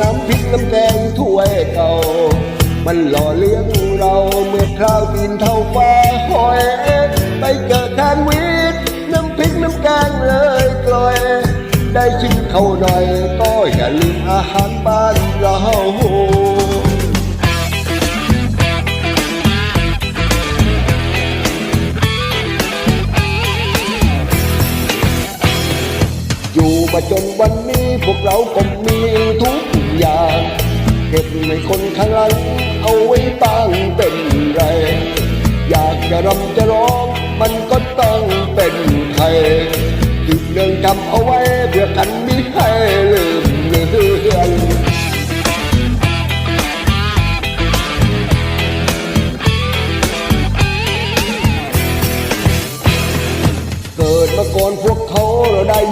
น้ำพริกน้ำแกงถ้วยเก่า มันหล่อเลี้ยงเราเมื่อคราวกินเท่าฟ้าหอยไปเจอทานวิทย์น้ำพริกน้ำแกงเลยกลอย ได้ชิมเขาหน่อยก็อย่าลืมอาหารบ้านเรา มาจนวันนี้พวกเราก็มีทุกอย่าง เก็บในคนข้างหลังเอาไว้ตั้งเป็นไร อยากจะรำจะร้อง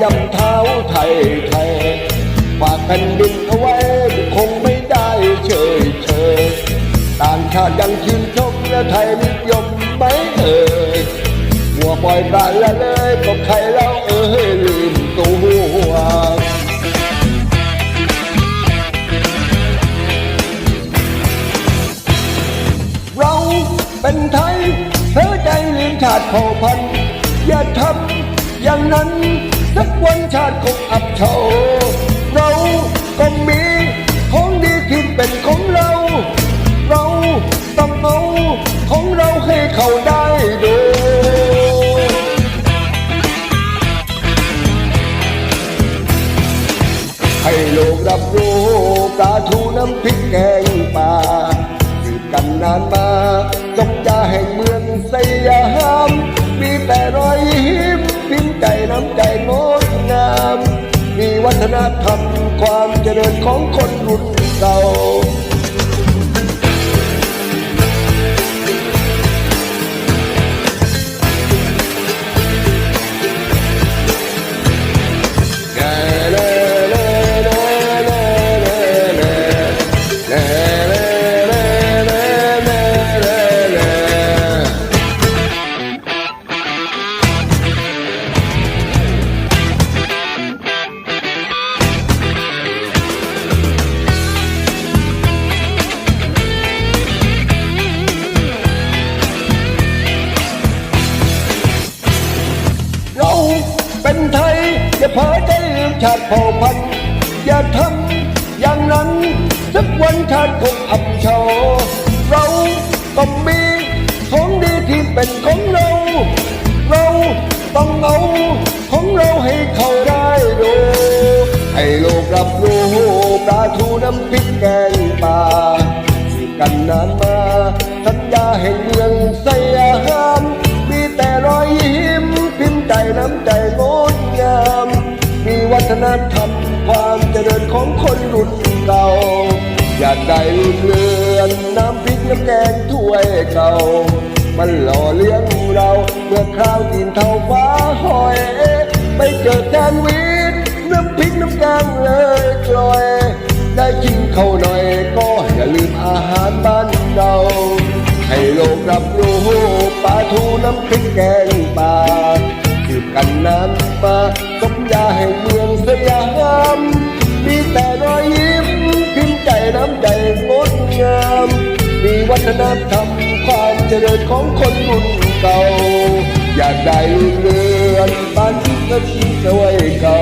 ยำเท้าไทยไทยฝากแผ่นดินเอาไว้คงไม่ได้เฉยเฉยต่างชาติยังชื่นชมและไทยนิยมไหมเอ่ยหัวปล่อยปลาละเลยก็ใครเล่าเอ้ยลืมตัวเราเป็นไทยเธอใจลืมชาติเผ่าพันธุ์อย่าทำอย่างนั้น สักวันชาติคงอับเฉาเราก็มีของดีที่เป็นของเรา เราต้องเอาของเราให้เขาได้ดูให้โลกรับรู้ปลาทูน้ำพริกแกงป่าสืบกันนานมา วัฒนธรรมความเจริญของคนรุ่นเก่า ชาติเผ่าพันธุ์อย่าทำอย่างนั้น สักวันชาติคงอับเฉาเราต้องมีของดีที่เป็นของเรา เราต้องเอาของเราให้เขาได้ดูให้โลกรับรู้ปลาทูน้ำพริกแกงป่าสืบกันนานมา สัญญาแห่งเมืองสยามมีแต่รอยยิ้มพิมพ์ใจน้ำใจ ฒนธรรมความเจริญของคนรุ่นเก่า อยากได้ลืมเลือนน้ำพริกน้ำแกงถ้วยเก่า มันหล่อเลี้ยงเราเมื่อคราวกินเท่าฟ้าหอยไปเจอแซนด์วิชน้ำพริกน้ำแกงเลยกลอยได้กินเขาวหน่อยก็อย่าลืมอาหารบ้านเราให้โลกรับรู้ปลาทูน้ำพริกแกงป่าสืบกันนานมาสมยา วัฒนธรรมความเจริญของคนรุ่นเก่า อยากได้ลืมเลือนบ้านที่เคยสวยเก่า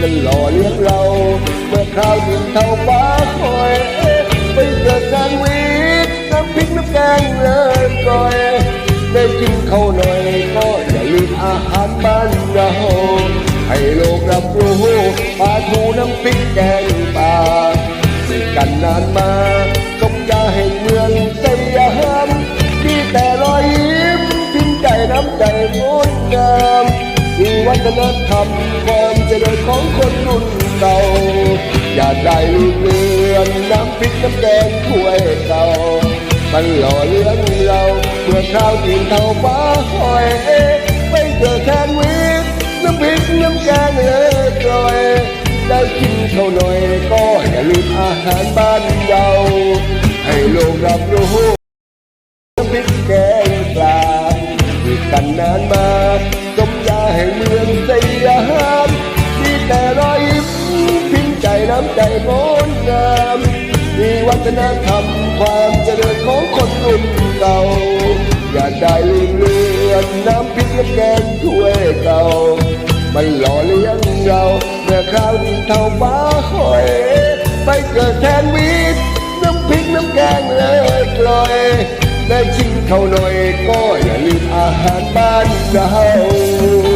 มันหล่อเลี้ยงเราเมื่อคราวดินเท่าฟ้าคอยไปเจอการวิทย์น้ำพริกน้ำแกงเลยก่อยได้กินเขาวหน่อยก็อย่าลืมอาหารบ้านเราให้โลกรับรู้ปลาทูน้ำพริกแกงป่าสืบกันนานมา ฒนธรรมความเจริญของคนรุ่นเก่า อย่าได้ลืมเลือนน้ำพริกน้ำแกงถ้วยเก่ามันหล่อเลี้ยงเราเมื่อคราวกินเท่าฟ้าหอยไปเจอแคนวิทน้ำพริกน้ำแกงเลยกลอยได้กินเขาหน่อยก็อย่าลืมอาหารบ้านเราให้โลกรับรู้น้ำพริกแกงปลาที่กันนานมา เมืองสยามมีแต่รอยยิ้มพิมพ์ใจน้ำใจงดงามมีวัฒนธรรมความเจริญของคนรุ่นเก่า อย่าได้ลืมเลือนน้ำพริกและแกงถ้วยเก่า มันหล่อเลี้ยงเราเมื่อคราวดินเท่าฟ้าคอย ไปเกิดแทนวิตน้ำพริกน้ำแกงเลยกลอยได้ชิมเขาหน่อยก็อย่าลืมอาหารบ้านเรา